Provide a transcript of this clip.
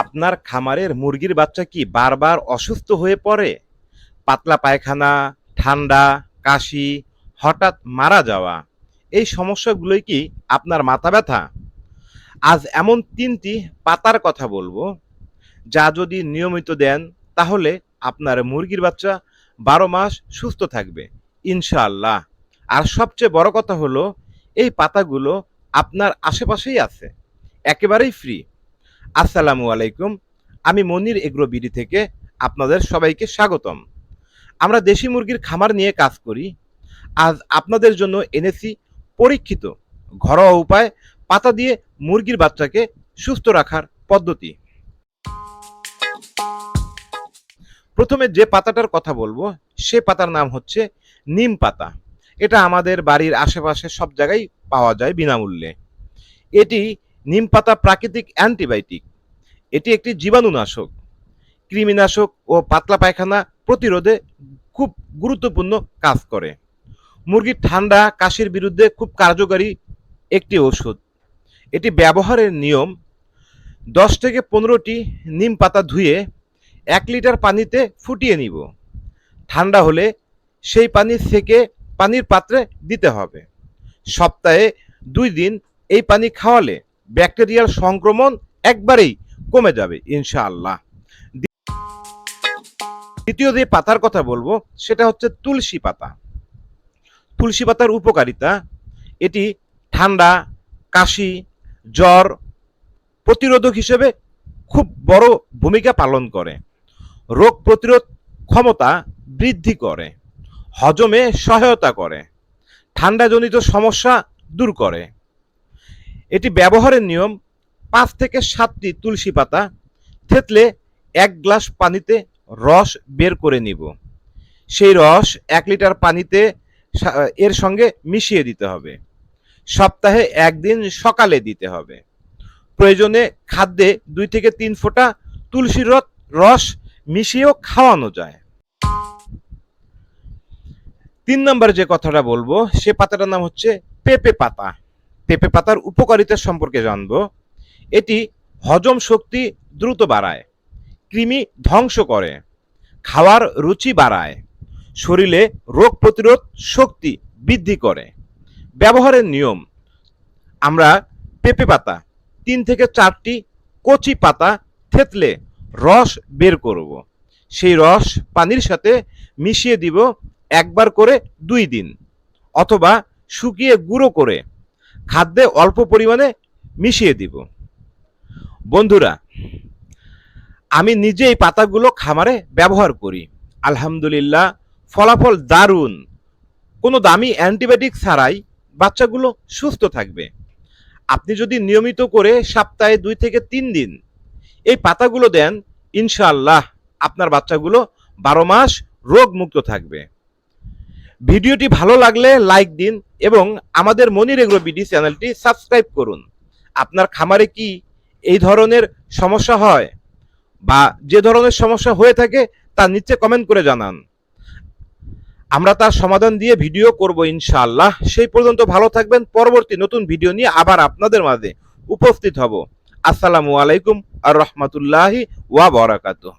আপনার খামারের মুরগির বাচ্চা কি বারবার অসুস্থ হয়ে পড়ে? পাতলা পায়খানা, ঠান্ডা, কাশি, হঠাৎ মারা যাওয়া, এই সমস্যাগুলোই কি আপনার মাথা ব্যথা? আজ এমন তিনটি পাতার কথা বলব, যা যদি নিয়মিত দেন, তাহলে আপনার মুরগির বাচ্চা বারো মাস সুস্থ থাকবে, ইনশাআল্লাহ। আর সবচেয়ে বড় কথা হলো, এই পাতাগুলো আপনার আশেপাশেই আছে। একেবারেই ফ্রি আসসালামু আলাইকুম, আমি মনির এগ্রো বিডি থেকে আপনাদের সবাইকে স্বাগতম। আমরা দেশি মুরগির খামার নিয়ে কাজ করি। আজ আপনাদের জন্য এনেছি পরীক্ষিত, ঘরোয়া উপায় পাতা দিয়ে মুরগির বাচ্চাকে সুস্থ রাখার পদ্ধতি। প্রথমে যে পাতাটার কথা বলব, সে পাতার নাম হচ্ছে নিম পাতা। এটা আমাদের বাড়ির আশেপাশে সব জায়গায় পাওয়া যায় বিনামূল্যে। এটি নিম পাতা প্রাকৃতিক অ্যান্টিবায়োটিক। এটি একটি জীবাণুনাশক কৃমিনাশক ও পাতলা পায়খানা প্রতিরোধে খুব গুরুত্বপূর্ণ কাজ করে। মুরগির ঠান্ডা, কাশির বিরুদ্ধে খুব কার্যকারী একটি ওষুধ এটি ব্যবহারের নিয়ম, দশ থেকে পনেরোটি নিম পাতা ধুয়ে এক লিটার পানিতে ফুটিয়ে নিব। ঠান্ডা হলে সেই পানি থেকে পানির পাত্রে দিতে হবে। সপ্তাহে দুই দিন এই পানি খাওয়ালে ব্যাকটেরিয়াল সংক্রমণ একবারেই কমে যাবে, ইনশাআল্লাহ। দ্বিতীয় যে পাতার কথা বলব, সেটা হচ্ছে তুলসী পাতা। তুলসী পাতার উপকারিতা, এটি ঠান্ডা, কাশি, জ্বর প্রতিরোধক হিসেবে খুব বড় ভূমিকা পালন করে। রোগ প্রতিরোধ ক্ষমতা বৃদ্ধি করে, হজমে সহায়তা করে, ঠান্ডাজনিত সমস্যা দূর করে। এটি ব্যবহারের নিয়ম, পাঁচ থেকে সাতটি তুলসী পাতা থেতলে এক গ্লাস পানিতে রস বের করে নিব। সেই রস এক লিটার পানিতে এর সঙ্গে মিশিয়ে দিতে হবে। সপ্তাহে একদিন সকালে দিতে হবে। প্রয়োজনে খাদ্যে দুই থেকে তিন ফোঁটা তুলসী রস রস মিশিয়েও খাওয়ানো যায়। তিন নম্বর যে কথাটা বলব, সে পাতাটার নাম হচ্ছে পেঁপে পাতা। পেঁপে পাতার উপকারিতা সম্পর্কে জানব। এটি হজম শক্তি দ্রুত বাড়ায়, কৃমি ধ্বংস করে, খাওয়ার রুচি বাড়ায়, শরীরে রোগ প্রতিরোধ শক্তি বৃদ্ধি করে। ব্যবহারের নিয়ম, আমরা পেঁপে পাতা তিন থেকে চারটি কচি পাতা থেতলে রস বের করব। সেই রস পানির সাথে মিশিয়ে দিব একবার করে দুই দিন, অথবা শুকিয়ে গুঁড়ো করে খাদ্যে অল্প পরিমাণে মিশিয়ে দিব। বন্ধুরা, আমি নিজে এই পাতাগুলো খামারে ব্যবহার করি। আলহামদুলিল্লাহ, ফলাফল দারুণ। কোনো দামি অ্যান্টিবায়োটিক ছাড়াই বাচ্চাগুলো সুস্থ থাকবে। আপনি যদি নিয়মিত করে সপ্তাহে দুই থেকে তিন দিন এই পাতাগুলো দেন, ইনশাআল্লাহ আপনার বাচ্চাগুলো বারো মাস রোগ মুক্ত থাকবে। ভিডিওটি ভালো লাগলে লাইক দিন এবং আমাদের মনির এগ্রো বিডি চ্যানেলটি সাবস্ক্রাইব করুন। আপনার খামারে কি এই ধরনের সমস্যা হয় বা যে ধরনের সমস্যা হয়ে থাকে তা নিচে কমেন্ট করে জানান। আমরা তার সমাধান দিয়ে ভিডিও করব ইনশাআল্লাহ। সেই পর্যন্ত ভালো থাকবেন। পরবর্তী নতুন ভিডিও নিয়ে আবার আপনাদের মাঝে উপস্থিত হব। আসসালামু আলাইকুম আর রহমতুল্লাহি ওয়া বারাকাতুহু।